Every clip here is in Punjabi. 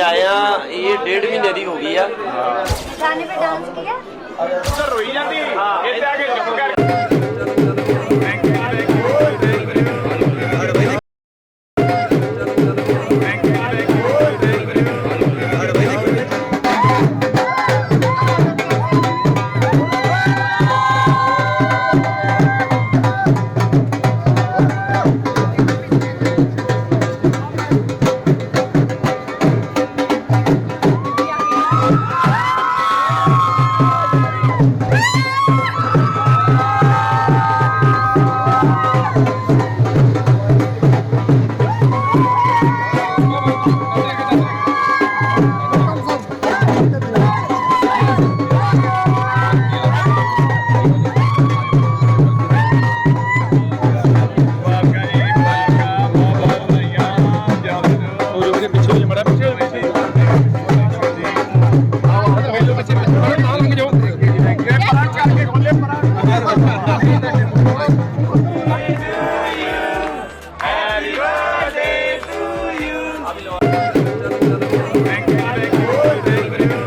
के आए हैं ये डेढ़ महीने की हो गई है गाने पे डांस किया रोई जाती है हाँ।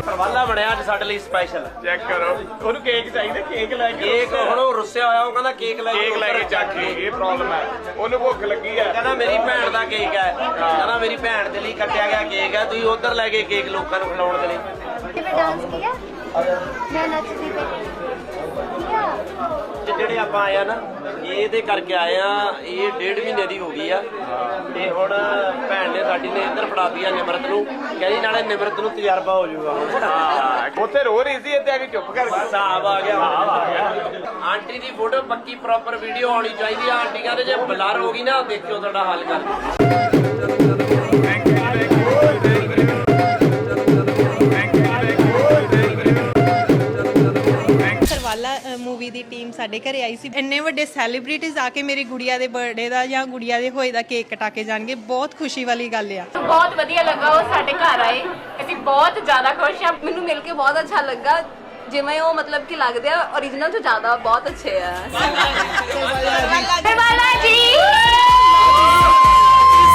ਸਰਵਾਲਾ ਬਣਿਆ ਅੱਜ ਸਾਡੇ ਲਈ ਸਪੈਸ਼ਲ ਚੈੱਕ ਕਰੋ। ਉਹਨੂੰ ਕੇਕ ਚਾਹੀਦਾ ਕੇਕ ਲੈ ਕੇ ਕੇਕ ਹੁਣ ਉਹ ਰੁੱਸਿਆ ਹੋਇਆ ਉਹ ਕਹਿੰਦਾ ਕੇਕ ਲੈ ਕੇ ਕੇਕ ਲੈ ਕੇ ਚੱਕ ਕੇ। ਇਹ ਪ੍ਰੋਬਲਮ ਹੈ। ਉਹਨੂੰ ਭੁੱਖ ਲੱਗੀ ਹੈ। ਕਹਿੰਦਾ ਮੇਰੀ ਭੈਣ ਦਾ ਕੇਕ ਹੈ। ਕਹਿੰਦਾ ਮੇਰੀ ਭੈਣ ਦੇ ਲਈ ਕੱਟਿਆ ਗਿਆ ਕੇਕ ਹੈ। ਤੁਸੀਂ ਉਧਰ ਲੈ ਕੇ ਕੇਕ ਲੋਕਾਂ ਨੂੰ ਖਿਲਾਉਣ ਦੇ ਲਈ। ਕਿਵੇਂ ਡਾਂਸ ਕੀਤਾ ਮੈਂ ਨੱਚਦੀ ਪਈ। ਜਿਹੜੇ ਆਪਾਂ ਆਏ ਆ ਨਾ ਇਹਦੇ ਕਰਕੇ ਆਏ ਆ ਇਹ ਡੇਢ ਮਹੀਨੇ ਦੀ ਹੋ ਗਈ ਆ। ਤੇ ਹੁਣ ਭੈਣ ਨੇ ਸਾਡੀ ਨੇ ਇੱਧਰ ਫੜਾਤੀ ਆ ਨਿਮਰਤ ਨੂੰ। ਕਹਿੰਦੀ ਨਾਲੇ ਨਿਮਰਤ ਨੂੰ ਤਜਰਬਾ ਹੋ ਜਾਊਗਾ। ਹੁਣ ਹਾਂ। ਉੱਥੇ ਰੋ ਰਹੀ ਸੀ ਇੱਥੇ ਆ ਕੇ ਚੁੱਪ ਕਰ ਗਈ ਸਾਹਬ ਆ ਗਿਆ। ਆ ਗਿਆ ਆਂਟੀ ਦੀ ਫੋਟੋ ਪੱਕੀ ਪ੍ਰੋਪਰ ਵੀਡੀਓ ਆਉਣੀ ਚਾਹੀਦੀ ਆ। ਆਂਟੀ ਕਹਿੰਦੇ ਜੇ ਬਲਰ ਹੋ ਗਈ ਨਾ ਦੇਖਿਓ ਤੁਹਾਡਾ ਹੱਲ ਕਰ ਮੂਵੀ ਦੀ ਟੀਮ ਸਾਡੇ ਘਰੇ ਆਈ ਸੀ। ਇੰਨੇ ਵੱਡੇ ਸੈਲੀਬ੍ਰਿਟੀਜ਼ ਆ ਕੇ ਮੇਰੀ ਗੁੜੀਆ ਦੇ ਬਰਥਡੇ ਦਾ ਜਾਂ ਗੁੜੀਆ ਦੇ ਹੋਏ ਦਾ ਕੇਕ ਕਟਾ ਕੇ ਜਾਣਗੇ, ਬਹੁਤ ਖੁਸ਼ੀ ਵਾਲੀ ਗੱਲ ਆ। ਬਹੁਤ ਵਧੀਆ ਲੱਗਾ ਉਹ ਸਾਡੇ ਘਰ ਆਏ। ਅਸੀਂ ਬਹੁਤ ਜ਼ਿਆਦਾ ਖੁਸ਼ ਆ। ਮੈਨੂੰ ਮਿਲ ਕੇ ਬਹੁਤ ਅੱਛਾ ਲੱਗਾ। ਜਿਵੇਂ ਉਹ ਮਤਲਬ ਕਿ ਲੱਗਦੇ ਆ origignal ਤੋਂ ਜ਼ਿਆਦਾ ਬਹੁਤ ਅੱਛੇ ਆ।